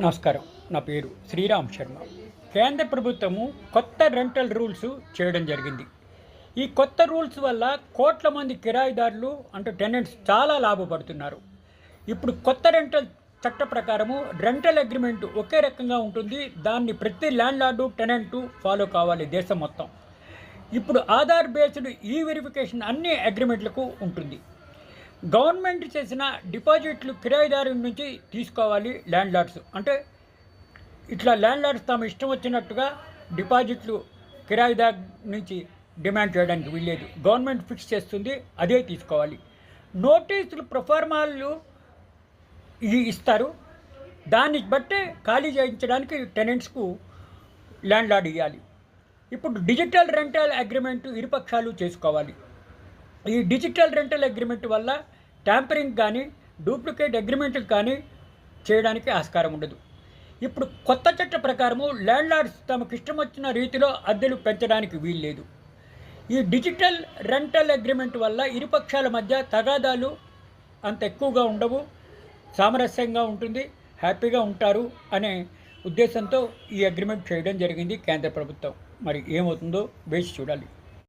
నమస్కారం. నా పేరు శ్రీరామ్ శర్మ. కేంద్ర ప్రభుత్వము కొత్త రెంటల్ రూల్స్ చేయడం జరిగింది. ఈ కొత్త రూల్స్ వల్ల కోట్ల మంది కిరాయిదారులు అంటే టెనెంట్స్ చాలా లాభపడుతున్నారు. ఇప్పుడు కొత్త రెంటల్ చట్ట ప్రకారము రెంటల్ అగ్రిమెంట్ ఒకే రకంగా ఉంటుంది. దాన్ని ప్రతి ల్యాండ్ లార్డు టెనెంటు ఫాలో కావాలి దేశం మొత్తం. ఇప్పుడు ఆధార్ బేస్డ్ ఈ వెరిఫికేషన్ అన్ని అగ్రిమెంట్లకు ఉంటుంది. గవర్నమెంట్ చేసిన డిపాజిట్లు కిరాయిదారు నుంచి తీసుకోవాలి ల్యాండ్ లార్డ్స్ అంటే ఇట్లా ల్యాండ్ లార్డ్స్ తమ ఇష్టం వచ్చినట్టుగా డిపాజిట్లు కిరాయిదారు నుంచి డిమాండ్ చేయడానికి వీల్లేదు. గవర్నమెంట్ ఫిక్స్ చేస్తుంది అదే తీసుకోవాలి. నోటీసులు ప్రొఫార్మాలు ఇవి ఇస్తారు. దాన్ని బట్టే ఖాళీ చేయించడానికి టెనెంట్స్కు ల్యాండ్ లార్డ్ ఇవ్వాలి ఇప్పుడు డిజిటల్ రెంటల్ అగ్రిమెంట్ ఇరుపక్షాలు చేసుకోవాలి. ఈ డిజిటల్ రెంటల్ అగ్రిమెంట్ వల్ల ట్యాంపరింగ్ కానీ డూప్లికేట్ అగ్రిమెంట్లు కానీ చేయడానికి ఆస్కారం ఉండదు. ఇప్పుడు కొత్త చట్ట ప్రకారము ల్యాండ్ లార్డ్స్ తమకు ఇష్టం వచ్చిన రీతిలో అద్దెలు పెంచడానికి వీల్లేదు. ఈ డిజిటల్ రెంటల్ అగ్రిమెంట్ వల్ల ఇరుపక్షాల మధ్య తగాదాలు అంత ఎక్కువగా ఉండవు. సామరస్యంగా ఉంటుంది హ్యాపీగా ఉంటారు అనే ఉద్దేశంతో ఈ అగ్రిమెంట్ చేయడం జరిగింది కేంద్ర ప్రభుత్వం. మరి ఏమవుతుందో వేసి చూడాలి.